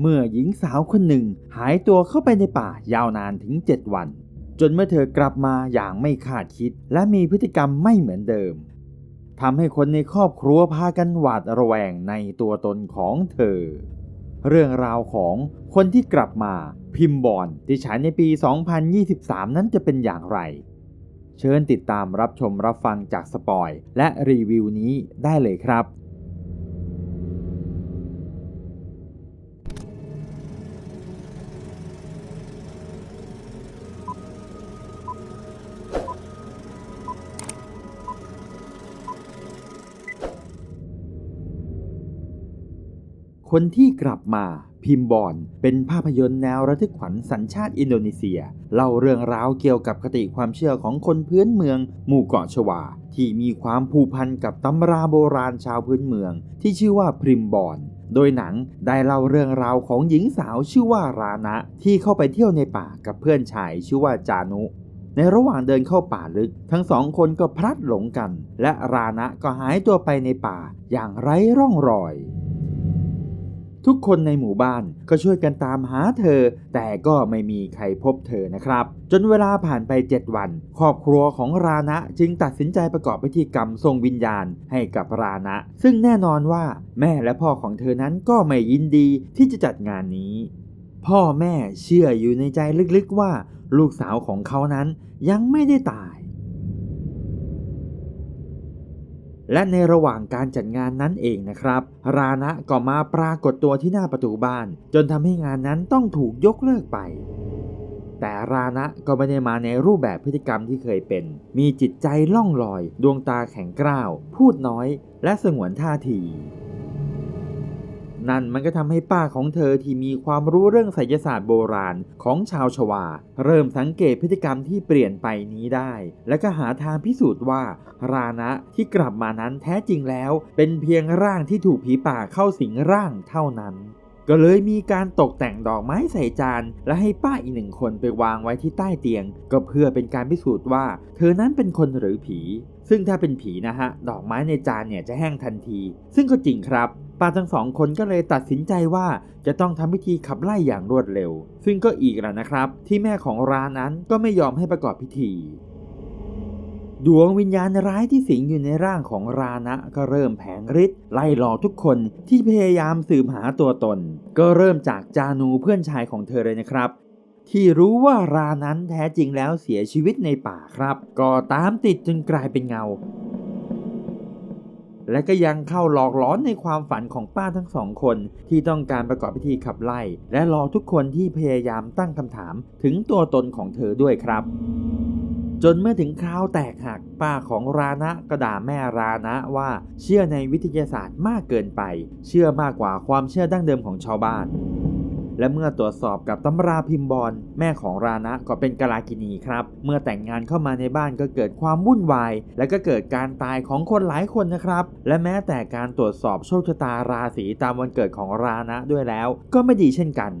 เมื่อหญิงสาวคนหนึ่งหายตัวเข้าไปในป่ายาวนานถึง 7 วัน จนเมื่อเธอกลับมาอย่างไม่คาดคิด และมีพฤติกรรมไม่เหมือนเดิมทำให้คนในครอบครัวพากันหวาดระแวงในตัวตนของเธอ เรื่องราวของคนที่กลับมาพิมพ์บอลที่ฉายในปี 2023 นั้นจะเป็นอย่างไร เชิญติดตามรับชมรับฟังจากสปอยและรีวิวนี้ได้เลยครับ คนที่กลับมาพิมบอลเป็นภาพยนตร์แนวระทึกขวัญสัญชาติอินโดนีเซีย เล่าเรื่องราวเกี่ยวกับคติความเชื่อของคนพื้นเมือง หมู่เกาะชวา ที่มีความผูกพันกับตำราโบราณชาวพื้นเมือง ที่ชื่อว่าพริมบอลโดยหนังได้เล่าเรื่องราวของหญิงสาวชื่อว่ารานะ ที่เข้าไปเที่ยวในป่ากับเพื่อนชายชื่อว่าจานุในระหว่างเดินเข้าป่าลึก ทั้งสองคนก็พลัดหลงกัน และรานะก็หายตัวไปในป่าอย่างไร้ร่องรอย ทุกคนในหมู่บ้านก็ช่วยกันตามหาเธอ แต่ก็ไม่มีใครพบเธอนะครับ จนเวลาผ่านไป 7 วัน ครอบครัวของรานะจึงตัดสินใจประกอบพิธีกรรมส่งวิญญาณให้กับรานะ ซึ่งแน่นอนว่าแม่และพ่อของเธอนั้นก็ไม่ยินดีที่จะจัดงานนี้ พ่อแม่เชื่ออยู่ในใจลึกๆว่า ลูกสาวของเขานั้นยังไม่ได้ตาย และในระหว่างการจัดงานนั้นเองนะครับ รานะก็มาปรากฏตัวที่หน้าประตูบ้าน จนทำให้งานนั้นต้องถูกยกเลิกไป แต่รานะก็ไม่ได้มาในรูปแบบพฤติกรรมที่เคยเป็น มีจิตใจล่องลอย ดวงตาแข็งกร้าว พูดน้อย และสงวนท่าที นั่นมันก็ทำให้ป้าของเธอที่มีความรู้เรื่องไสยศาสตร์โบราณของชาวชวา เริ่มสังเกตพฤติกรรมที่เปลี่ยนไปนี้ได้ และก็หาทางพิสูจน์ว่า รานะที่กลับมานั้นแท้จริงแล้ว เป็นเพียงร่างที่ถูกผีป่าเข้าสิงร่างเท่านั้นก็เลยมีการตกแต่งดอกไม้ใส่จาน และให้ป้าอีกหนึ่งคนไปวางไว้ที่ใต้เตียง ก็เพื่อเป็นการพิสูจน์ว่า เธอนั้นเป็นคนหรือผี ซึ่งถ้าเป็นผีนะฮะ ดอกไม้ในจานเนี่ยจะแห้งทันที ซึ่งก็จริงครับ ป้าทั้งสองคนก็เลยตัดสินใจว่าจะต้องทำพิธีขับไล่อย่างรวดเร็ว ซึ่งก็อีกแล้วนะครับ ที่แม่ของร้านนั้นก็ไม่ยอมให้ประกอบพิธี ดวงวิญญาณร้ายที่สิงอยู่ในร่างของรานะก็เริ่มแผงฤทธิ์ไล่หลอกทุกคนที่พยายามสืบหาตัวตน ก็เริ่มจากจานูเพื่อนชายของเธอเลยนะครับที่รู้ว่ารานั้นแท้จริงแล้วเสียชีวิตในป่าครับ ก็ตามติดจนกลายเป็นเงา และก็ยังเข้าหลอกหลอนในความฝันของป้าทั้งสองคน ที่ต้องการประกอบพิธีขับไล่ และหลอกทุกคนที่พยายามตั้งคำถามถึงตัวตนของเธอด้วยครับจนเมื่อถึงคราวแตกหักป้าของรานะก็ด่าแม่รานะว่าเชื่อในวิทยาศาสตร์มากเกินไป เชื่อมากกว่าความเชื่อดั้งเดิมของชาวบ้าน และเมื่อตรวจสอบกับตำราพิมพ์บอลแม่ของรานะก็เป็นกลากินีครับ เมื่อแต่งงานเข้ามาในบ้านก็เกิดความวุ่นวาย และก็เกิดการตายของคนหลายคนนะครับ และแม้แต่การตรวจสอบโชคชะตาราศีตามวันเกิดของรานะด้วยแล้ว ก็ไม่ดีเช่นกัน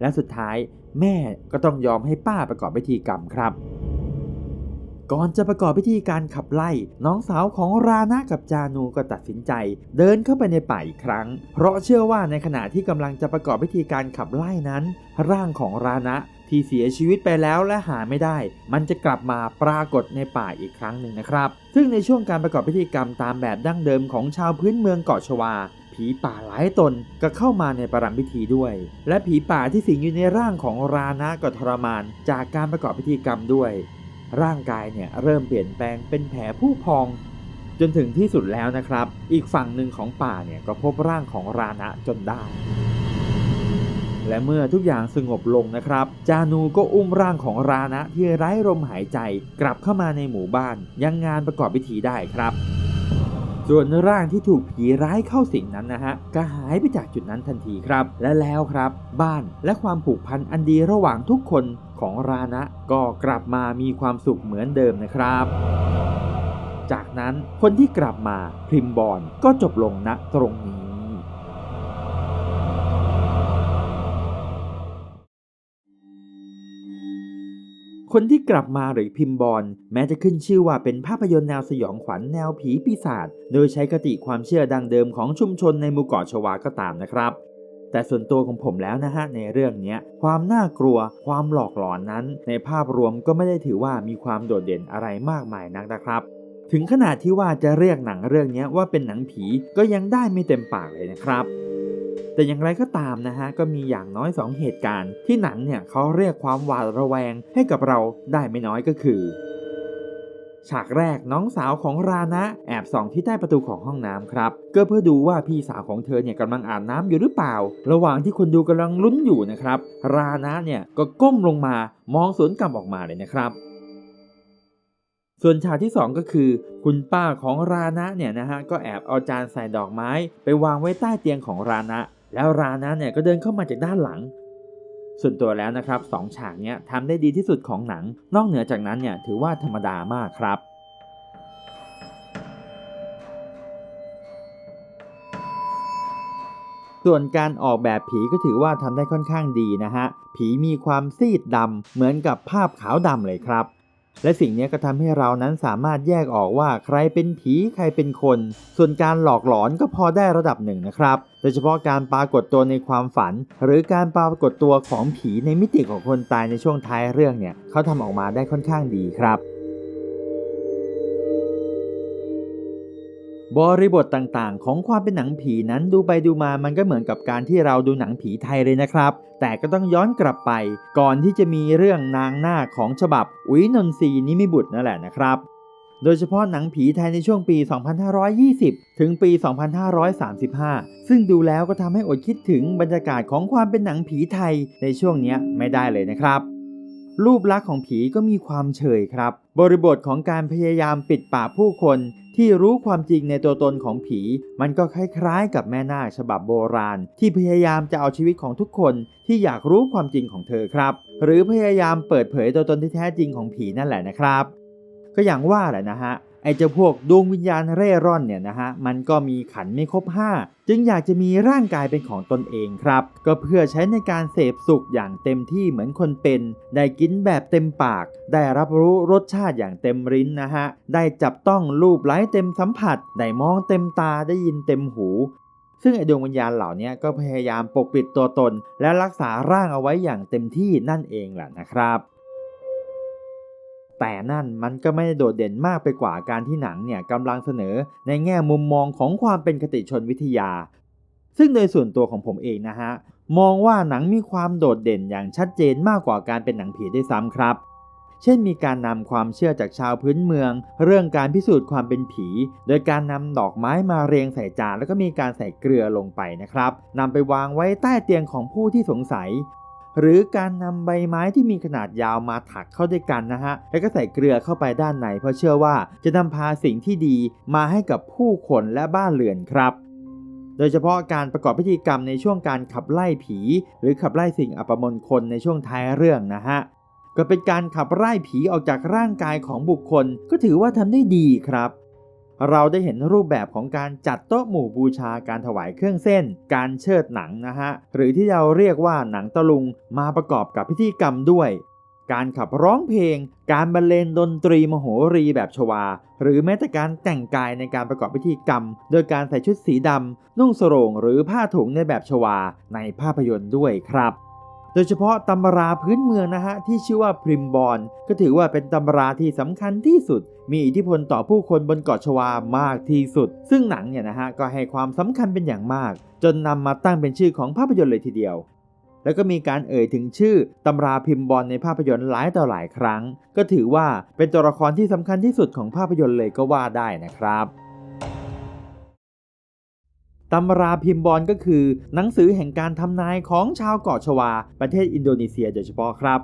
และสุดท้ายแม่ก็ต้องยอมให้ป้าประกอบพิธีกรรมครับ ก่อนจะประกอบพิธีการขับไล่ น้องสาวของรานะกับจานูก็ตัดสินใจ เดินเข้าไปในป่าอีกครั้ง เพราะเชื่อว่าในขณะที่กำลังจะประกอบพิธีการขับไล่นั้น ร่างของรานะที่เสียชีวิตไปแล้วและหาไม่ได้ มันจะกลับมาปรากฏในป่าอีกครั้งหนึ่งนะครับ ซึ่งในช่วงการประกอบพิธีกรรมตามแบบดั้งเดิมของชาวพื้นเมืองเกาะชวา ผีป่าหลายตนก็เข้ามาในประรำพิธีด้วย และผีป่าที่สิงอยู่ในร่างของรานะก็ทรมาน จากการประกอบพิธีกรรมด้วย ร่างกายเนี่ยเริ่มเปลี่ยนแปลงเป็นแผลผู้พอง จนถึงที่สุดแล้วนะครับ อีกฝั่งหนึ่งของป่าเนี่ยก็พบร่างของรานะจนได้ และเมื่อทุกอย่างสงบลงนะครับ จานูก็อุ้มร่างของรานะที่ไร้ลมหายใจกลับเข้ามาในหมู่บ้านยังงานประกอบพิธีได้ครับ ส่วนร่างที่ถูกผีร้ายเข้าสิงนั้นนะฮะก็หายไปจากจุดนั้นทันทีครับ และแล้วครับ บ้านและความผูกพันอันดีระหว่างทุกคนของรานะ ก็กลับมามีความสุขเหมือนเดิมนะครับจากนั้นคนที่กลับมาพริมบอลก็จบลงณตรงนี้ คนที่กลับมาหรือพิมพ์บอลแม้จะขึ้นชื่อว่าเป็นภาพยนตร์แนวสยองขวัญแนวผีปีศาจโดยใช้คติความเชื่อดังเดิมของชุมชนในหมู่เกาะชวาก็ตามนะครับ แต่ส่วนตัวของผมแล้วนะฮะในเรื่องนี้ความน่ากลัว ความหลอกหลอนนั้น ในภาพรวมก็ไม่ได้ถือว่ามีความโดดเด่นอะไรมากมายนักนะครับ ถึงขนาดที่ว่าจะเรียกหนังเรื่องนี้ว่าเป็นหนังผีก็ยังได้ไม่เต็มปากเลยนะครับ แต่อย่างไรก็ตามนะฮะก็มีอย่างน้อย 2 เหตุการณ์ ที่หนังเนี่ยเขาเรียกความหวาดระแวงให้กับเราได้ไม่น้อยก็คือ ฉากแรกน้องสาวของรานะแอบส่องที่ใต้ประตูของห้องน้ำครับก็เพื่อดูว่าพี่สาวของเธอเนี่ยกำลังอาบน้ำอยู่หรือเปล่า ระหว่างที่คนดูกำลังลุ้นอยู่นะครับ รานะเนี่ยก็ก้มลงมามองสวนกลับออกมาเลยนะครับ ส่วนฉากที่ 2 ก็คือ คุณป้าของรานะเนี่ยนะฮะก็แอบเอาจานใส่ดอกไม้ ไปวางไว้ใต้เตียงของรานะ แล้วรานะเนี่ยก็เดินเข้ามาจากด้านหลัง ส่วนตัวแล้วนะครับสองฉากเนี้ยทำได้ดีที่สุดของหนัง นอกเหนือจากนั้นเนี่ยถือว่าธรรมดามากครับส่วนการออกแบบผีก็ถือว่าทำได้ค่อนข้างดีนะฮะ ผีมีความซีดดำเหมือนกับภาพขาวดำเลยครับ และสิ่งนี้ก็ทำให้เรานั้นสามารถแยกออกว่าใครเป็นผีใครเป็นคน ส่วนการหลอกหลอนก็พอได้ระดับหนึ่งนะครับโดยเฉพาะการปรากฏตัวในความฝัน หรือการปรากฏตัวของผีในมิติของคนตายในช่วงท้ายเรื่องเนี่ยเขาทำออกมาได้ค่อนข้างดีครับ บริบทต่างๆ ของความเป็นหนังผีนั้นดูไปดูมามันก็เหมือนกับการที่เราดูหนังผีไทยเลยนะครับ แต่ก็ต้องย้อนกลับไป ก่อนที่จะมีเรื่องนางนาคของฉบับอุ๋ยนนทรีนิมิบุตรนั่นแหละนะครับโดยเฉพาะหนังผีไทยในช่วงปี 2520 ถึงปี 2535 ซึ่งดูแล้วก็ทำให้อดคิดถึงบรรยากาศของความเป็นหนังผีไทยในช่วงนี้ไม่ได้เลยนะครับ รูปลักษณ์ของผีก็มีความเฉยครับ บริบทของการพยายามปิดปากผู้คน ที่รู้ความจริงในตัวตนของผี มันก็คล้ายๆ กับแม่นาคฉบับโบราณ ที่พยายามจะเอาชีวิตของทุกคนที่อยากรู้ความจริงของเธอครับ หรือพยายามเปิดเผยตัวตนที่แท้จริงของผีนั่นแหละนะครับ ก็อย่างว่าแหละนะฮะ ไอ้เจ้าพวกดวงวิญญาณเร่ร่อนเนี่ยนะฮะมันก็มีขันไม่ครบ 5 จึงอยากจะมีร่างกายเป็นของตนเองครับ ก็เพื่อใช้ในการเสพสุขอย่างเต็มที่เหมือนคนเป็น ได้กินแบบเต็มปาก ได้รับรู้รสชาติอย่างเต็มริ้นนะฮะได้จับต้องรูปไล้เต็มสัมผัส ได้มองเต็มตาได้ยินเต็มหูซึ่งไอดวงวิญญาณเหล่านี้ก็พยายามปกปิดตัวตน และรักษาร่างเอาไว้อย่างเต็มที่นั่นเองแหละนะครับ แต่นั่นมันก็ไม่ได้โดดเด่นมากไปกว่าการที่หนังเนี่ยกำลังเสนอในแง่มุมมองของความเป็นคติชนวิทยา ซึ่งโดยส่วนตัวของผมเองนะฮะ มองว่าหนังมีความโดดเด่นอย่างชัดเจนมากกว่าการเป็นหนังผีได้ซ้ำครับ เช่นมีการนำความเชื่อจากชาวพื้นเมือง เรื่องการพิสูจน์ความเป็นผี โดยการนำดอกไม้มาเรียงใส่จานแล้วก็มีการใส่เกลือลงไปนะครับนำไปวางไว้ใต้เตียงของผู้ที่สงสัย หรือการนำใบไม้ที่มีขนาดยาวมาถักเข้าด้วยกันนะฮะ แล้วก็ใส่เกลือเข้าไปด้านใน เพราะเชื่อว่าจะนำพาสิ่งที่ดีมาให้กับผู้คนและบ้านเรือนครับ โดยเฉพาะการประกอบพิธีกรรมในช่วงการขับไล่ผี หรือขับไล่สิ่งอัปมงคลในช่วงท้ายเรื่องนะฮะ ก็เป็นการขับไล่ผีออกจากร่างกายของบุคคล ก็ถือว่าทำได้ดีครับ เราได้เห็นรูปแบบของการจัดโต๊ะหมู่บูชาการถวายเครื่องเส้น การเชิดหนังนะฮะ หรือที่เราเรียกว่าหนังตะลุงมาประกอบกับพิธีกรรมด้วย การขับร้องเพลง การบรรเลงดนตรีมโหรีแบบชวา หรือแม้แต่การแต่งกายในการประกอบพิธีกรรม โดยการใส่ชุดสีดำนุ่งสรงหรือผ้าถุงในแบบชวาในภาพยนตร์ด้วยครับ โดยเฉพาะตำราพื้นเมืองนะฮะที่ชื่อว่าพริมบอลก็ถือว่าเป็นตำราที่สำคัญที่สุด มีอิทธิพลต่อผู้คนบนเกาะชวามากที่สุด ซึ่งหนังเนี่ยนะฮะก็ให้ความสำคัญเป็นอย่างมาก จนนำมาตั้งเป็นชื่อของภาพยนตร์เลยทีเดียวแล้วก็มีการเอ่ยถึงชื่อตำราพิมพ์บอลในภาพยนตร์หลายต่อหลายครั้ง ก็ถือว่าเป็นตัวละครที่สำคัญที่สุดของภาพยนตร์เลยก็ว่าได้นะครับ ตำราพิมพ์บอลก็คือ หนังสือแห่งการทำนายของชาวเกาะชวา ประเทศอินโดนีเซียโดยเฉพาะครับ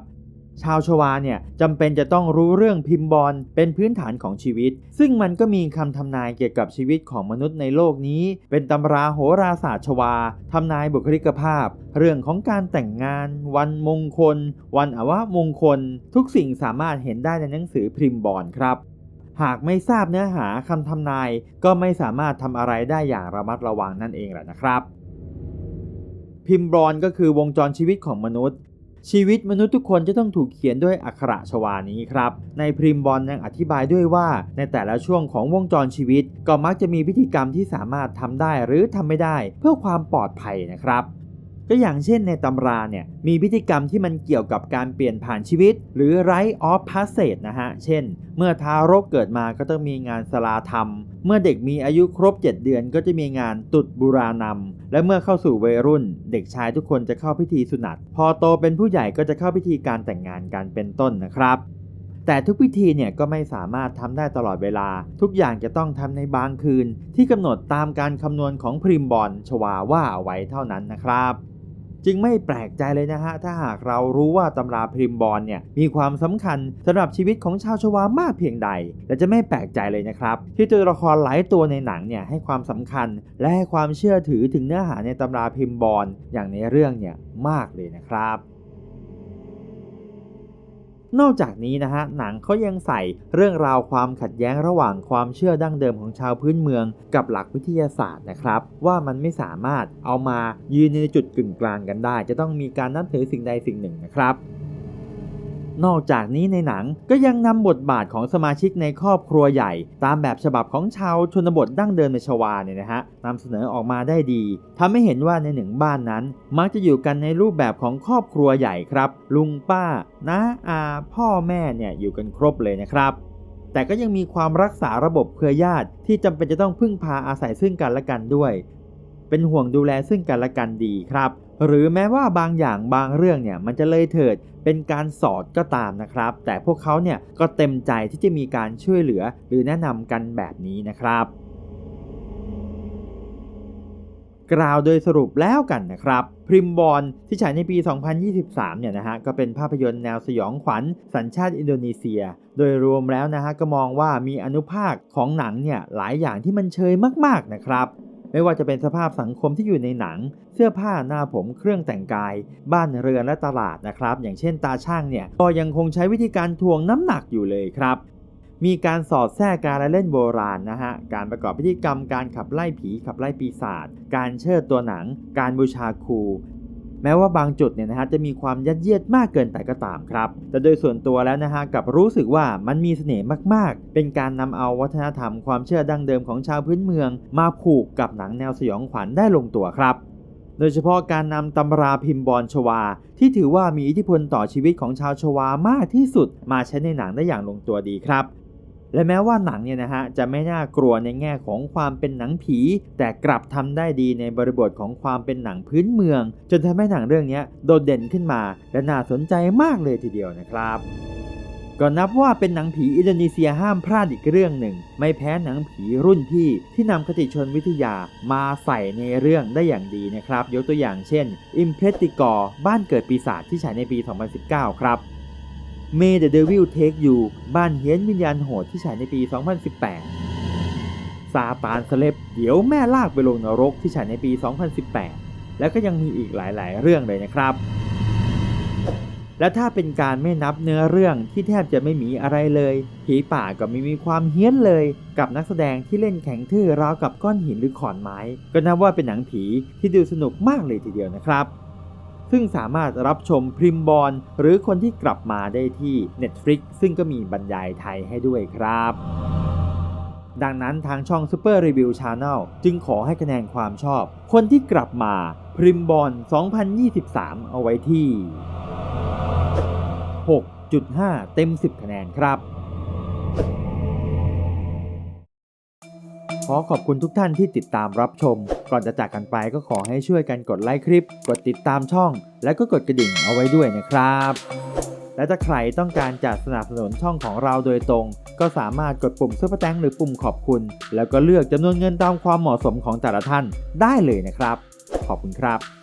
ชาวชวาเนี่ยจำเป็นจะต้องรู้เรื่องพิมพ์บอลเป็นพื้นฐานของชีวิต ซึ่งมันก็มีคำทำนายเกี่ยวกับชีวิตของมนุษย์ในโลกนี้ เป็นตำราโหราศาสตร์ชวาทำนายบุคลิกภาพ เรื่องของการแต่งงาน วันมงคล วันอวมงคล ทุกสิ่งสามารถเห็นได้ในหนังสือพิมพ์บอลครับ หากไม่ทราบเนื้อหาคำทำนาย ก็ไม่สามารถทำอะไรได้อย่างระมัดระวังนั่นเองแหละนะครับ พิมพ์บอลก็คือวงจรชีวิตของมนุษย์ ชีวิตมนุษย์ทุกคนจะต้องถูกเขียนด้วยอักขระชวานี้ครับ ในพริมบอลยังอธิบายด้วยว่า ในแต่ละช่วงของวงจรชีวิต ก็มักจะมีพิธีกรรมที่สามารถทำได้หรือทำไม่ได้ เพื่อความปลอดภัยนะครับ ก็อย่างเช่นในตำราเนี่ยมีพิธีกรรมที่มันเกี่ยวกับการเปลี่ยนผ่านชีวิต หรือ right of passage นะฮะ เช่น เมื่อทารกเกิดมาก็ต้องมีงานสลาธรรม เมื่อเด็กมีอายุครบ 7 เดือนก็จะมีงานตุดบุรานำและเมื่อเข้าสู่วัยรุ่น เด็กชายทุกคนจะเข้าพิธีสุนัตพอโตเป็นผู้ใหญ่ก็จะเข้าพิธีการแต่งงานกันเป็นต้นนะครับแต่ทุกพิธีเนี่ยก็ไม่สามารถทำได้ตลอดเวลา ทุกอย่างจะต้องทำในบางคืน ที่กำหนดตามการคำนวณของพริมบอลชวาว่าเอาไว้เท่านั้นนะครับ จึงไม่แปลกใจเลยนะฮะถ้าหากเรารู้ว่าตำราพริมบอลเนี่ยมีความสำคัญสำหรับชีวิตของชาวชวามากเพียงใด และจะไม่แปลกใจเลยนะครับ ที่ตัวละครหลายตัวในหนังเนี่ยให้ความสำคัญ และให้ความเชื่อถือถึงเนื้อหาในตำราพิมพ์บอลอย่างในเรื่องเนี่ยมากเลยนะครับ นอกจากนี้นะฮะหนังเขายังใส่เรื่องราวความขัดแย้งระหว่างความเชื่อดั้งเดิมของชาวพื้นเมือง กับหลักวิทยาศาสตร์นะครับ ว่ามันไม่สามารถเอามายืนในจุดกึ่งกลางกันได้ จะต้องมีการนับถือสิ่งใดสิ่งหนึ่งนะครับ นอกจากนี้ในหนังก็ยังนำบทบาทของสมาชิกในครอบครัวใหญ่ ตามแบบฉบับของชาวชนบทดั้งเดิมในชวาเนี่ยนะฮะนำเสนอออกมาได้ดีทำให้เห็นว่าในหนึ่งบ้านนั้น มักจะอยู่กันในรูปแบบของครอบครัวใหญ่ครับ ลุงป้าน้าอาพ่อแม่เนี่ยอยู่กันครบเลยนะครับแต่ก็ยังมีความรักษาระบบเครือญาติที่จำเป็นจะต้องพึ่งพาอาศัยซึ่งกันและกันด้วย เป็นห่วงดูแลซึ่งกันและกันดีครับ หรือแม้ว่าบางอย่างบางเรื่องเนี่ยมันจะเลยเถิดเป็นการสอดก็ตามนะครับ แต่พวกเขาเนี่ยก็เต็มใจที่จะมีการช่วยเหลือหรือแนะนำกันแบบนี้นะครับ กล่าวโดยสรุปแล้วกันนะครับพริมบอลที่ฉายในปี 2023 เนี่ยนะฮะก็เป็นภาพยนตร์แนวสยองขวัญสัญชาติอินโดนีเซีย โดยรวมแล้วนะฮะก็มองว่ามีอนุภาคของหนังเนี่ยหลายอย่างที่มันเชยมากๆนะครับ ไม่ว่าจะเป็นสภาพสังคมที่อยู่ในหนัง เสื้อผ้าหน้าผมเครื่องแต่งกาย บ้านเรือนและตลาดนะครับ อย่างเช่นตาช่างเนี่ยก็ยังคงใช้วิธีการทวงน้ำหนักอยู่เลยครับมีการสอดแทรกการละเล่นโบราณนะฮะ การประกอบพิธีกรรม การขับไล่ผีขับไล่ปีศาจ การเชิดตัวหนัง การบูชาครู แม้ว่าบางจุดเนี่ยนะฮะจะมีความยัดเยียดมากเกินไปก็ตามครับ แต่โดยส่วนตัวแล้วนะฮะกับรู้สึกว่ามันมีเสน่ห์มากๆ เป็นการนำเอาวัฒนธรรมความเชื่อดั้งเดิมของชาวพื้นเมือง มาผูกกับหนังแนวสยองขวัญได้ลงตัวครับโดยเฉพาะการนำตำราพิมพ์บอลชวา ที่ถือว่ามีอิทธิพลต่อชีวิตของชาวชวามากที่สุด มาใช้ในหนังได้อย่างลงตัวดีครับ และแม้ว่าหนังเนี่ยนะฮะจะไม่น่ากลัวในแง่ของความเป็นหนังผี แต่กลับทำได้ดีในบริบทของความเป็นหนังพื้นเมือง จนทำให้หนังเรื่องนี้โดดเด่นขึ้นมา และน่าสนใจมากเลยทีเดียวนะครับก็นับว่าเป็นหนังผีอินโดนีเซียห้ามพลาดอีกเรื่องหนึ่ง ไม่แพ้หนังผีรุ่นพี่ที่นำคติชนวิทยามาใส่ในเรื่องได้อย่างดีนะครับ ยกตัวอย่างเช่น i m p r e t i g o r บ้านเกิดปีศาจที่ฉายในปี 2019 ครับ May the Devil Take You บ้านเฮียนวิญญาณโหดที่ฉายในปี 2018 ซาตานสเลบเดี๋ยวแม่ลากไปลงนรกที่ฉายในปี 2018 แล้วก็ยังมีอีกหลายๆ เรื่องเลยนะครับ และถ้าเป็นการไม่นับเนื้อเรื่องที่แทบจะไม่มีอะไรเลย ผีป่าก็ไม่มีความเฮี้ยนเลย กับนักแสดงที่เล่นแข็งทื่อราวกับก้อนหินหรือขอนไม้ ก็นับว่าเป็นหนังผีที่ดูสนุกมากเลยทีเดียวนะครับ ซึ่งสามารถรับชมพริมบอลหรือคนที่กลับมาได้ที่ Netflix ซึ่งก็มีบรรยายไทยให้ด้วยครับดังนั้นทางช่อง Super Review Channel จึงขอให้คะแนนความชอบ คนที่กลับมา พริมบอล 2023 เอาไว้ที่ 6.5 เต็ม 10 คะแนนครับ ขอขอบคุณทุกท่านที่ติดตามรับชม ก่อนจะจากกันไปก็ขอให้ช่วยกันกดไลค์คลิป กดติดตามช่อง และก็กดกระดิ่งเอาไว้ด้วยนะครับ และถ้าใครต้องการจะสนับสนุนช่องของเราโดยตรง ก็สามารถกดปุ่มซุปเปอร์แตงหรือปุ่มขอบคุณ แล้วก็เลือกจำนวนเงินตามความเหมาะสมของแต่ละท่านได้เลยนะครับ ขอบคุณครับ